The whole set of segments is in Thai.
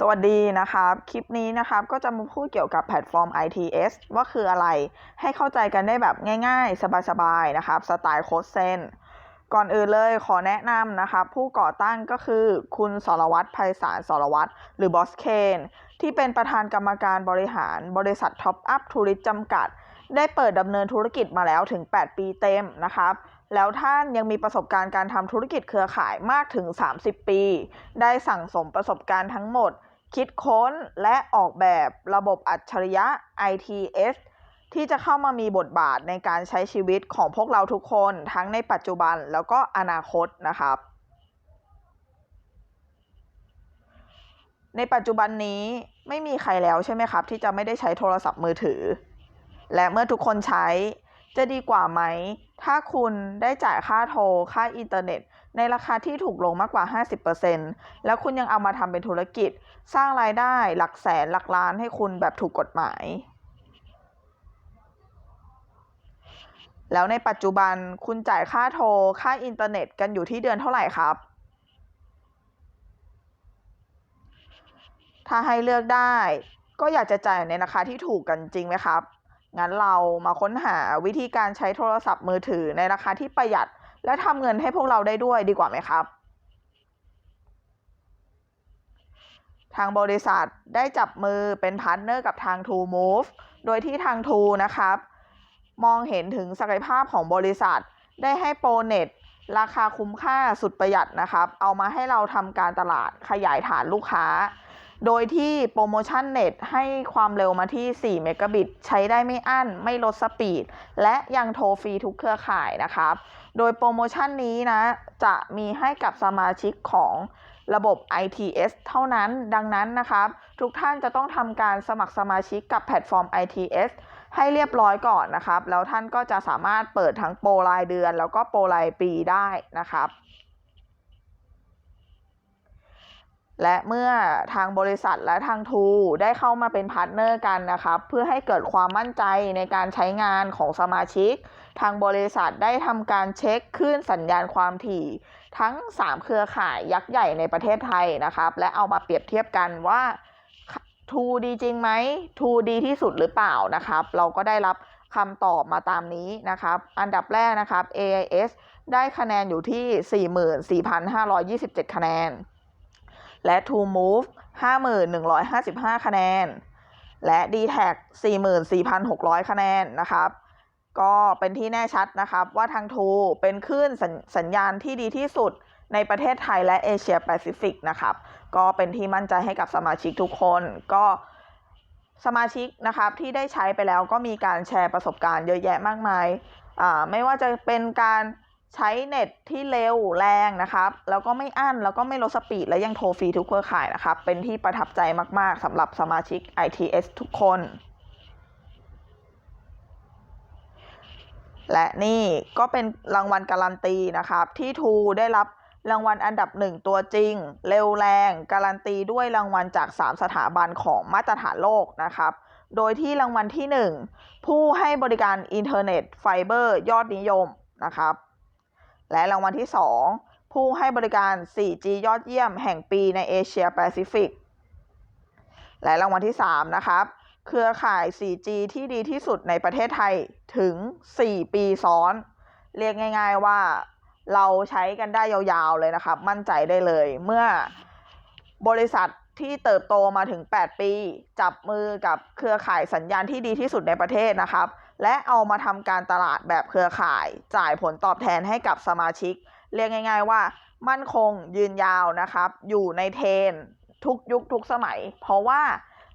สวัสดีนะครับ คลิปนี้นะครับก็จะมาพูดเกี่ยวกับแพลตฟอร์ม ITS ว่าคืออะไร ให้เข้าใจกันได้แบบง่ายๆ สบายๆ นะครับ สไตล์โค้ดเซนก่อนอื่นเลยขอแนะนำนะครับ ผู้ก่อตั้งก็คือคุณสรวัตรไพศาลสรวัตรหรือบอสเคนที่เป็นประธานกรรมการบริหารบริษัทท็อปอัพทูริสจำกัด ได้เปิดดำเนินธุรกิจมาแล้วถึง 8 ปีเต็มนะครับแล้วท่านยังมีประสบการณ์การทำธุรกิจเครือข่ายมากถึง 30 ปี ได้สั่งสมประสบการณ์ทั้งหมด คิดค้นและออกแบบระบบอัจฉริยะ ITS ที่จะเข้ามามีบทบาทในการใช้ชีวิตของพวกเราทุกคนทั้งในปัจจุบันแล้วก็อนาคตนะครับ ในปัจจุบันนี้ไม่มีใครแล้วใช่ไหมครับ ที่จะไม่ได้ใช้โทรศัพท์มือถือ และเมื่อทุกคนใช้จะดีกว่าไหม ถ้าคุณได้จ่ายค่าโทร ค่าอินเทอร์เน็ต ในราคาที่ถูกลงมากกว่า 50%แล้วคุณยังเอามาทำเป็นธุรกิจ สร้างรายได้หลักแสนหลักล้านให้คุณแบบถูกกฎหมาย แล้วในปัจจุบันคุณจ่ายค่าโทร ค่าอินเทอร์เน็ตกันอยู่ที่เดือนเท่าไหร่ครับ ถ้าให้เลือกได้ ก็อยากจะจ่ายในราคาที่ถูกกันจริงไหมครับ งั้นเรามาค้นหาวิธีการใช้โทรศัพท์มือถือในราคาที่ประหยัด และทำเงินให้พวกเราได้ด้วยดีกว่าไหมครับ ทางบริษัทได้จับมือเป็นพาร์ทเนอร์กับทาง True Move โดยที่ทาง True นะครับ มองเห็นถึงศักยภาพของบริษัท ได้ให้โปรเน็ตราคาคุ้มค่าสุดประหยัดนะครับ เอามาให้เราทำการตลาดขยายฐานลูกค้า โดยที่โปรโมชั่นเน็ตให้ความเร็วมาที่ 4 เมกะบิต ใช้ได้ไม่อั้น ไม่ลดสปีด และยังโทรฟรีทุกเครือข่ายนะครับ โดยโปรโมชั่นนี้นะ จะมีให้กับสมาชิกของระบบ ITS เท่านั้น ดังนั้นนะครับ ทุกท่านจะต้องทำการสมัครสมาชิกกับแพลตฟอร์ม ITS ให้เรียบร้อยก่อนนะครับ แล้วท่านก็จะสามารถเปิดทั้งโปรรายเดือน แล้วก็โปรรายปีได้นะครับ และเมื่อทางบริษัทและทางทูได้เข้ามาเป็นพาร์ทเนอร์กันนะครับเพื่อให้เกิดความมั่นใจในการใช้งานของสมาชิก ทางบริษัทได้ทำการเช็คคลื่นสัญญาณความถี่ ทั้ง 3 เครือข่ายยักษ์ใหญ่ในประเทศไทยนะครับและเอามาเปรียบเทียบกันว่าทูดีจริงไหมทูดีที่สุดหรือเปล่านะครับ เราก็ได้รับคำตอบมาตามนี้นะครับ อันดับแรกนะครับ AIS ได้คะแนนอยู่ที่ 44,527 คะแนน และ To Move 51,155 คะแนน และ d t a c 44,600 คะแนนนะครับ ก็เป็นที่แน่ชัดนะครับว่าทางทูเป็นคลื่นสสัญญาณที่ดีที่สุดในประเทศไทยและเอเชียแปซิฟิกนะครับ ก็เป็นที่มั่นใจให้กับสมาชิกทุกคนก็สมาชิกนะครับที่ได้ใช้ไปแล้วก็มีการแชร์ประสบการณ์เยอะแยะมากมาย ไม่ว่าจะเป็นการ ใช้เน็ตที่เร็วแรงนะครับแล้วก็ไม่อั้นแล้วก็ไม่ลดสปีดและยังโทรฟรีทุกเครือข่ายนะครับ เป็นที่ประทับใจมาก ๆสำหรับสมาชิก ITS ทุกคน และนี่ก็เป็นรางวัลการันตีนะครับ ที่ทูได้รับรางวัลอันดับหนึ่งตัวจริง เร็วแรง การันตีด้วยรางวัลจาก 3 สถาบันของมาตรฐานโลกนะครับ โดยที่รางวัลที่ 1 ผู้ให้บริการอินเทอร์เน็ตไฟเบอร์ยอดนิยมนะครับ และรางวัลที่ 2 ผู้ให้บริการ 4G ยอดเยี่ยมแห่งปีในเอเชียแปซิฟิก และรางวัลที่ 3 นะครับ เครือข่าย 4G ที่ดีที่สุดในประเทศไทยถึง 4 ปีซ้อน เรียกง่าย ๆว่าเราใช้กันได้ยาวๆเลยนะครับ มั่นใจได้เลย เมื่อบริษัทที่เติบโตมาถึง 8 ปี จับมือกับเครือข่ายสัญญาณที่ดีที่สุดในประเทศนะครับ และเอามาทำการตลาดแบบเครือข่าย จ่ายผลตอบแทนให้กับสมาชิก เรียกง่าย ๆ ว่า มั่นคงยืนยาวนะครับ อยู่ในเทรนทุกยุคทุกสมัย เพราะว่า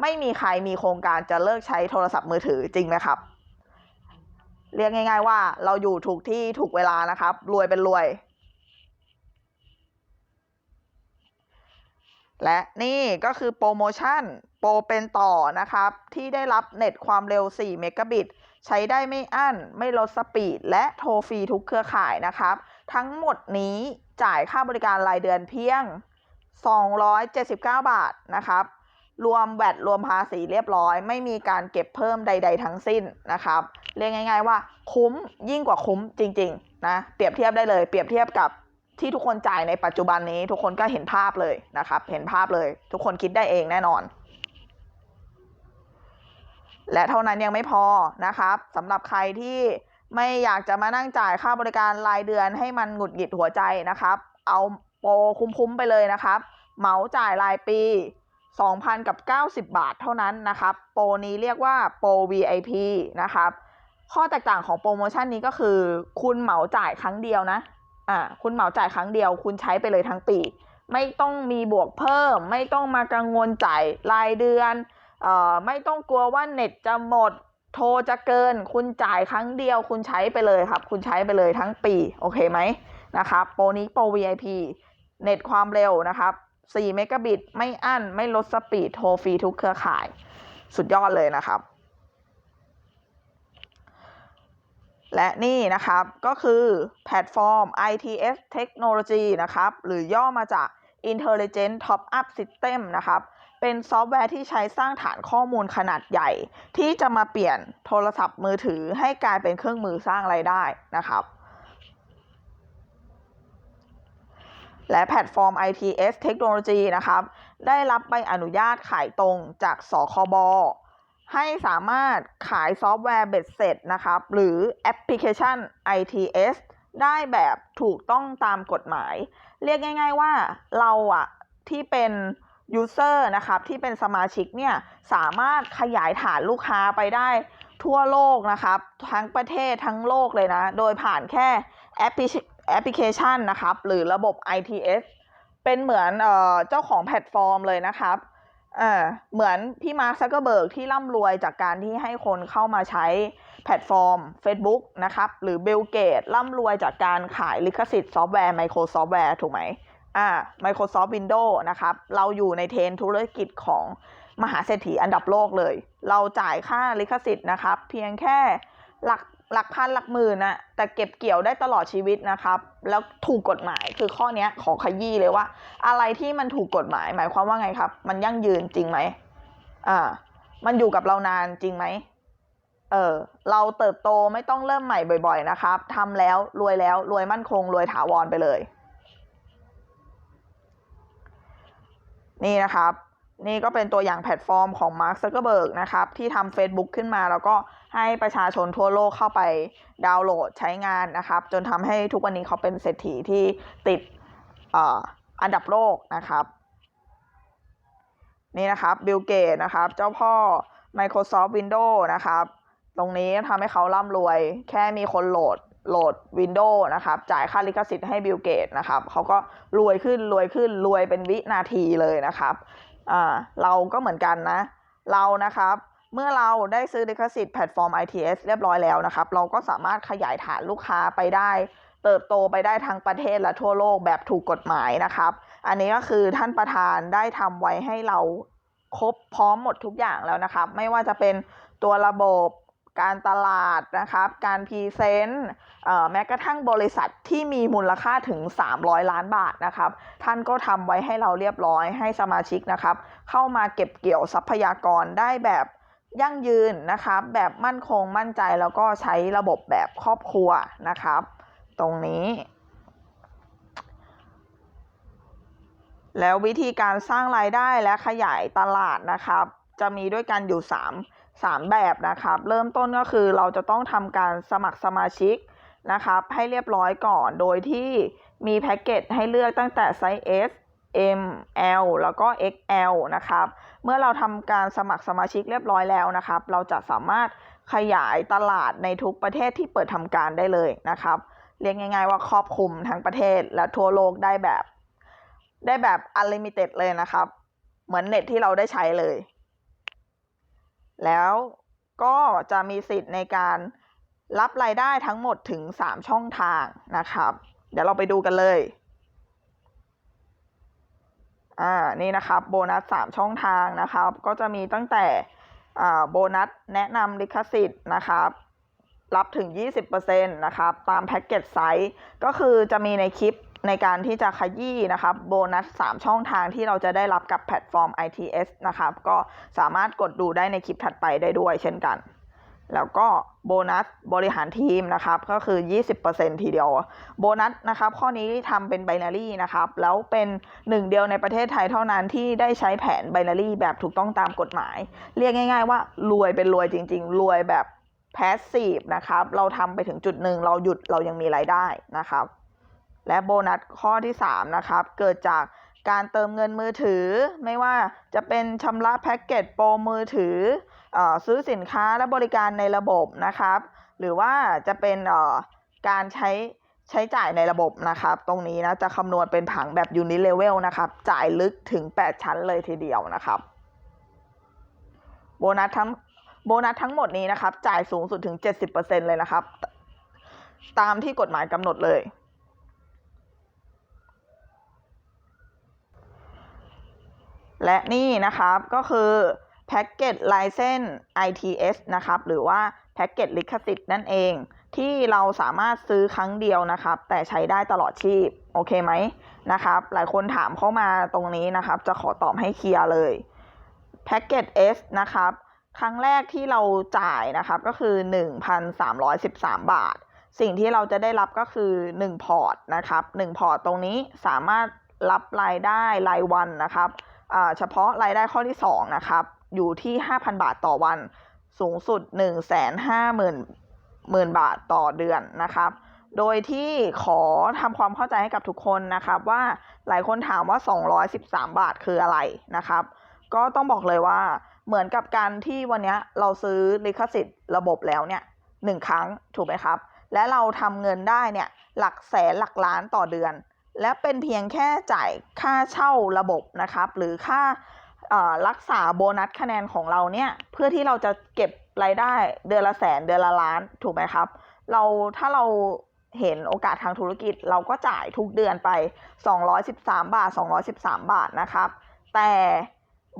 ไม่มีใครมีโครงการจะเลิกใช้โทรศัพท์มือถือจริงไหมครับ เรียกง่าย ๆ ว่าเราอยู่ถูกที่ถูกเวลานะครับ รวยเป็นรวย และนี่ก็คือโปรโมชั่นโปรเป็นต่อนะครับ ที่ได้รับเน็ตความเร็ว 4 เมกะบิต ใช้ได้ไม่อั้น ไม่ลดสปีด และโทรฟรีทุกเครือข่ายนะครับ ทั้งหมดนี้จ่ายค่าบริการรายเดือนเพียง 279 บาทนะครับ รวมแวดรวมภาษีเรียบร้อย ไม่มีการเก็บเพิ่มใด ๆ ทั้งสิ้นนะครับ เรียกง่าย ๆ ว่าคุ้มยิ่งกว่าคุ้มจริง ๆ นะ เปรียบเทียบได้เลย เปรียบเทียบกับที่ทุกคนจ่ายในปัจจุบันนี้ ทุกคนก็เห็นภาพเลยนะครับ เห็นภาพเลย ทุกคนคิดได้เองแน่นอน และเท่านั้นยังไม่พอนะครับสำหรับใครที่ไม่อยากจะมานั่งจ่ายค่าบริการรายเดือนให้มันหงุดหงิดหัวใจนะครับ เอาโปรคุ้มๆไปเลยนะครับ เหมาจ่ายรายปี 2,000กับ 90 บาทเท่านั้นนะครับ โปรนี้เรียกว่าโปร VIP นะครับ ข้อแตกต่างของโปรโมชั่นนี้ก็คือ คุณเหมาจ่ายครั้งเดียวนะอ่าคุณเหมาจ่ายครั้งเดียว คุณใช้ไปเลยทั้งปี ไม่ต้องมีบวกเพิ่ม ไม่ต้องมากังวลจ่ายรายเดือน เอ่อไม่ต้องกลัวว่าเน็ตจะหมดโทรจะเกิน คุณจ่ายครั้งเดียว คุณใช้ไปเลยครับ คุณใช้ไปเลยทั้งปี โอเคไหมนะครับโปรนี้โปร VIP เน็ตความเร็วนะครับ4เมกะบิตไม่อั้น ไม่ลดสปีด โทรฟรีทุกเครือข่าย สุดยอดเลยนะครับ และนี่นะครับก็คือแพลตฟอร์ม ITS Technology นะครับ หรือย่อมาจาก Intelligent Top Up System นะครับ เป็นซอฟต์แวร์ที่ใช้สร้างฐานข้อมูลขนาดใหญ่ ที่จะมาเปลี่ยนโทรศัพท์มือถือให้กลายเป็นเครื่องมือสร้างไรายได้นะครับ และแพลตฟอร์ม ITS Technology นะครับ ได้รับใบอนุญาตขายตรงจากสคบให้สามารถขายซอฟต์แวร์เบ็ดเสร็จนะครับ หรือแอปพลิเคชัน ITS ได้แบบถูกต้องตามกฎหมาย เรียกง่าย ๆว่าเราอะที่เป็น ยูเซอร์นะครับที่เป็นสมาชิกเนี่ยสามารถขยายฐานลูกค้าไปได้ทั่วโลกนะครับ ทั้งประเทศทั้งโลกเลยนะ โดยผ่านแค่แอปพลิแอปพลิเคชันนะครับ หรือระบบ ITS เป็นเหมือนเออเจ้าของแพลตฟอร์มเลยนะครับเออเหมือนพี่มาร์คซักเกอร์เบิร์กที่ร่ำรวยจากการที่ให้คนเข้ามาใช้แพลตฟอร์ม Facebook นะครับ หรือ Bill Gates ร่ำรวยจากการขายลิขสิทธิ์ซอฟต์แวร์ Microsoft ถูกไหม อ่า Microsoft Windows นะครับ เราอยู่ในเทรนธุรกิจของมหาเศรษฐีอันดับโลกเลย เราจ่ายค่าลิขสิทธิ์นะครับ เพียงแค่หลักหลักพันหลักหมื่นนะแต่เก็บเกี่ยวได้ตลอดชีวิตนะครับ แล้วถูกกฎหมายคือข้อนี้ขอขยี้เลยว่า อะไรที่มันถูกกฎหมาย หมายความว่าไงครับ มันยั่งยืนจริงไหมอ่ามันอยู่กับเรานานจริงไหมเออเราเติบโตไม่ต้องเริ่มใหม่บ่อย ๆ นะครับทำแล้วรวยแล้วรวยมั่นคงรวยถาวรไปเลย นี่นะครับนี่ก็เป็นตัวอย่างแพลตฟอร์มของ Mark Zuckerberg นะครับ ที่ทำ Facebook ขึ้นมา แล้วก็ให้ประชาชนทั่วโลกเข้าไปดาวน์โหลดใช้งานนะครับ จนทำให้ทุกวันนี้เขาเป็นเศรษฐีที่ติดอ่ออันดับโลกนะครับ นี่นะครับบิลเกตนะครับ เจ้าพ่อ Microsoft Windows นะครับ ตรงนี้ทำให้เขาร่ำรวย แค่มีคนโหลด โหลด Windows นะครับ จ่ายค่าลิขสิทธิ์ให้บิลเกตนะครับเขาก็รวยขึ้นรวยขึ้นรวยเป็นวินาทีเลยนะครับอ่าเราก็เหมือนกันนะ เรานะครับ เมื่อเราได้ซื้อลิขสิทธิ์แพลตฟอร์ม ITS เรียบร้อยแล้วนะครับ เราก็สามารถขยายฐานลูกค้าไปได้ เติบโตไปได้ทั้งประเทศและทั่วโลกแบบถูกกฎหมายนะครับ อันนี้ก็คือท่านประธานได้ทำไว้ให้เราครบพร้อมหมดทุกอย่างแล้วนะครับ ไม่ว่าจะเป็นตัวระบบ การตลาดนะครับ การพรีเซนต์แม้กระทั่งบริษัทที่มีมูลค่าถึง 300 ล้านบาทนะครับ ท่านก็ทำไว้ให้เราเรียบร้อยให้สมาชิกนะครับ เข้ามาเก็บเกี่ยวทรัพยากรได้แบบยั่งยืนนะครับ แบบมั่นคงมั่นใจแล้วก็ใช้ระบบแบบครอบครัวนะครับ ตรงนี้ แล้ววิธีการสร้างรายได้และขยายตลาดนะครับ จะมีด้วยกันอยู่ 3 3 แบบนะครับ เริ่มต้นก็คือเราจะต้องทำการสมัครสมาชิกนะครับให้เรียบร้อยก่อนโดยที่มีแพ็กเกจให้เลือกตั้งแต่ไซส์ S M L แล้วก็ XL นะครับ เมื่อเราทำการสมัครสมาชิกเรียบร้อยแล้วนะครับ เราจะสามารถขยายตลาดในทุกประเทศที่เปิดทำการได้เลยนะครับ เรียกง่าย ๆ ว่าครอบคลุมทั้งประเทศและทั่วโลกได้แบบ ได้แบบ unlimited เลยนะครับ เหมือนเน็ตที่เราได้ใช้เลย แล้วก็จะมีสิทธิ์ในการรับรายได้ทั้งหมดถึง 3 ช่องทางนะครับ เดี๋ยวเราไปดูกันเลย อ่า นี่นะครับโบนัส 3 ช่องทางนะครับ ก็จะมีตั้งแต่อ่าโบนัสแนะนำลิขสิทธิ์นะครับ รับถึง 20%นะครับ ตามแพ็กเกจไซส์ ก็คือจะมีในคลิป ในการที่จะขยี้นะครับโบนัส 3 ช่องทางที่เราจะได้รับกับแพลตฟอร์ม ITS นะครับก็สามารถกดดูได้ในคลิปถัดไปได้ด้วยเช่นกัน แล้วก็โบนัสบริหารทีมนะครับก็คือ 20%ทีเดียว โบนัสนะครับข้อนี้ทำเป็นไบนารีนะครับแล้วเป็นหนึ่งเดียวในประเทศไทยเท่านั้นที่ได้ใช้แผนไบนารีแบบถูกต้องตามกฎหมาย เรียกง่าย ๆ ว่ารวยเป็นรวยจริง ๆ รวยแบบแพสซีฟนะครับเราทำไปถึงจุดหนึ่งเราหยุดเรายังมีรายได้นะครับ และโบนัสข้อที่ 3 นะครับ เกิดจากการเติมเงินมือถือ ไม่ว่าจะเป็นชำระแพ็กเกจโปรมือถืออซื้อสินค้าและบริการในระบบนะครับ หรือว่าจะเป็นการใช้ใช้จ่ายในระบบนะครับ ตรงนี้นะจะคำนวณเป็นผังแบบยูนิเลเวลนะครับ จ่ายลึกถึง 8 ชั้นเลยทีเดียวนะครับ โบนัสทั้งโบนัสทั้งหมดนี้นะครับ จ่ายสูงสุดถึง 70%เลยนะครับ ตามที่กฎหมายกำหนดเลย และนี่นะครับก็คือแพ็กเกจไลเซน ITS นะครับ หรือว่าแพ็กเกจลิขสิทธิ์นั่นเอง ที่เราสามารถซื้อครั้งเดียวนะครับ แต่ใช้ได้ตลอดชีพ โอเคไหมนะครับ หลายคนถามเข้ามาตรงนี้นะครับ จะขอตอบให้เคลียร์เลยแพ็กเกจ S นะครับ ครั้งแรกที่เราจ่ายนะครับก็คือ 1,313 บาท สิ่งที่เราจะได้รับก็คือ 1 พอร์ตนะครับ 1 พอร์ตตรงนี้สามารถรับรายได้รายวันนะครับ เฉพาะรายได้ข้อที่ 2 นะครับ อยู่ที่ 5,000 บาทต่อวัน สูงสุด 1 5 0 0 0 0 0 บาทต่อเดือนนะครับ โดยที่ขอทำความเข้าใจให้กับทุกคนนะครับว่าหลายคนถามว่า 213 บาทคืออะไรนะครับ ก็ต้องบอกเลยว่าเหมือนกับการที่วันนี้เราซื้อลิขสิทธิ์ระบบแล้วเนี่ยหนึ่งครั้งถูกไหมครับ และเราทำเงินได้เนี่ยหลักแสนหลักล้านต่อเดือน และเป็นเพียงแค่จ่ายค่าเช่าระบบนะครับ หรือค่ารักษาโบนัสคะแนนของเราเนี่ย เพื่อที่เราจะเก็บรายได้เดือนละแสนเดือนละล้านถูกไหมครับ เราถ้าเราเห็นโอกาสทางธุรกิจเราก็จ่ายทุกเดือนไป 213 บาท 213 บาทนะครับ แต่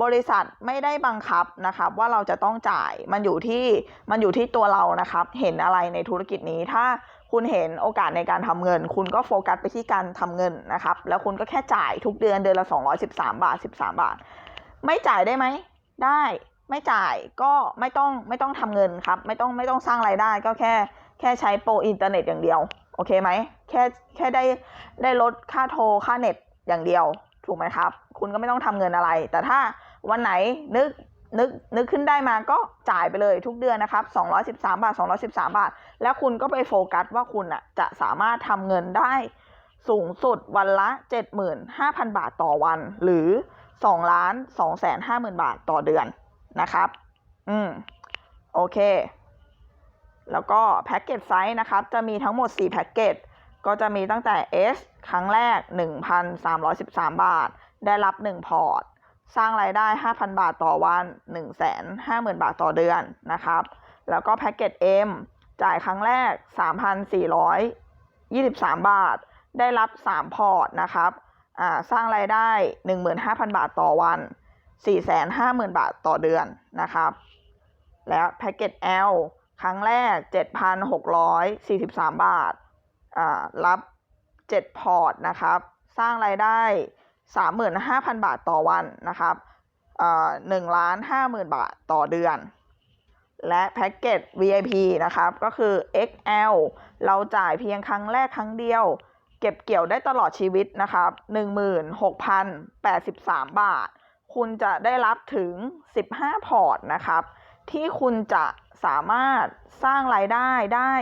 บริษัทไม่ได้บังคับนะครับว่าเราจะต้องจ่ายมันอยู่ที่มันอยู่ที่ตัวเรานะครับ เห็นอะไรในธุรกิจนี้ถ้าคุณเห็นโอกาสในการทำเงิน คุณก็โฟกัสไปที่การทำเงินนะครับ แล้วคุณก็แค่จ่ายทุกเดือนเดือนละ 213 บาท 13 บาท ไม่จ่ายได้ไหม ได้ไม่จ่ายก็ไม่ต้องไม่ต้องทำเงินครับ ไม่ต้องไม่ต้องสร้างรายได้ก็แค่แค่ใช้โปรอินเทอร์เน็ตอย่างเดียว โอเคไหมแค่แค่ได้ได้ลดค่าโทรค่าเน็ตอย่างเดียว ถูกไหมครับ คุณก็ไม่ต้องทำเงินอะไร แต่ถ้า วันไหนนึกนึกนึกขึ้นได้มาก็จ่ายไปเลยทุกเดือนนะครับ213 บาท 213 บาท แล้วคุณก็ไปโฟกัสว่าคุณอะจะสามารถทำเงินได้สูงสุดวันละ 75,000 บาทต่อวัน หรือ2ล้าน2แสน5หมื่นบาทต่อเดือนนะครับ อืม โอเค แล้วก็แพ็กเกจไซส์นะครับ จะมีทั้งหมด 4 แพ็กเกจ ก็จะมีตั้งแต่ S ครั้งแรก 1,313 บาท ได้รับ 1 พอร์ต สร้างรายได้ 5,000 บาทต่อวัน 150,000 บาทต่อเดือนนะครับ แล้วก็แพ็กเกจ M จ่ายครั้งแรก 3,423 บาท ได้รับ 3 พอร์ตนะครับสร้างรายได้ 15,000 บาทต่อวัน 450,000 บาทต่อเดือนนะครับ แล้วแพ็กเกจ L ครั้งแรก 7,643 บาท รับ 7 พอร์ตนะครับ สร้างรายได้ 35,000 บาทต่อวันนะครับอ่า1ล้าน50,000บาทต่อเดือน และแพ็กเกจ VIP นะครับ ก็คือ XL เราจ่ายเพียงครั้งแรกครั้งเดียว เก็บเกี่ยวได้ตลอดชีวิตนะครับ16,083 บาท คุณจะได้รับถึง 15 พอร์ตนะครับ ที่คุณจะสามารถสร้างรายได้ได้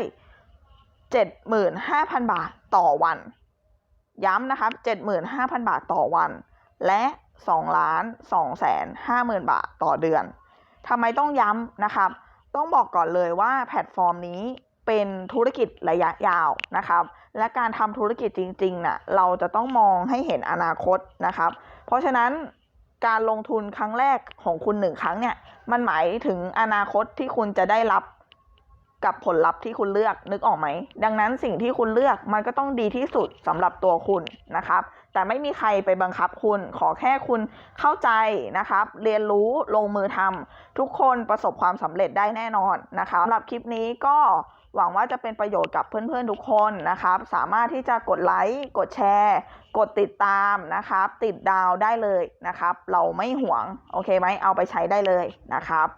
75,000 บาทต่อวัน ย้ำนะครับ75,000 บาทต่อวัน และ2ล้าน2แสน50,000 บาทต่อเดือนทำไมต้องย้ำนะครับ ต้องบอกก่อนเลยว่าแพลตฟอร์มนี้เป็นธุรกิจระยะยาวนะครับ และการทำธุรกิจจริงๆน่ะเราจะต้องมองให้เห็นอนาคตนะครับ เพราะฉะนั้นการลงทุนครั้งแรกของคุณหนึ่งครั้งเนี่ย มันหมายถึงอนาคตที่คุณจะได้รับ กับผลลัพธ์ที่คุณเลือกนึกออกไหม ดังนั้นสิ่งที่คุณเลือกมันก็ต้องดีที่สุดสำหรับตัวคุณนะครับ แต่ไม่มีใครไปบังคับคุณ ขอแค่คุณเข้าใจนะครับ เรียนรู้ลงมือทำทุกคนประสบความสำเร็จได้แน่นอนนะคะสำหรับคลิปนี้ก็หวังว่าจะเป็นประโยชน์กับเพื่อนๆทุกคนนะครับ สามารถที่จะกดไลค์กดแชร์ กดติดตามนะครับ ติดดาวได้เลยนะครับ เราไม่หวงโอเคไหมเอาไปใช้ได้เลยนะครับ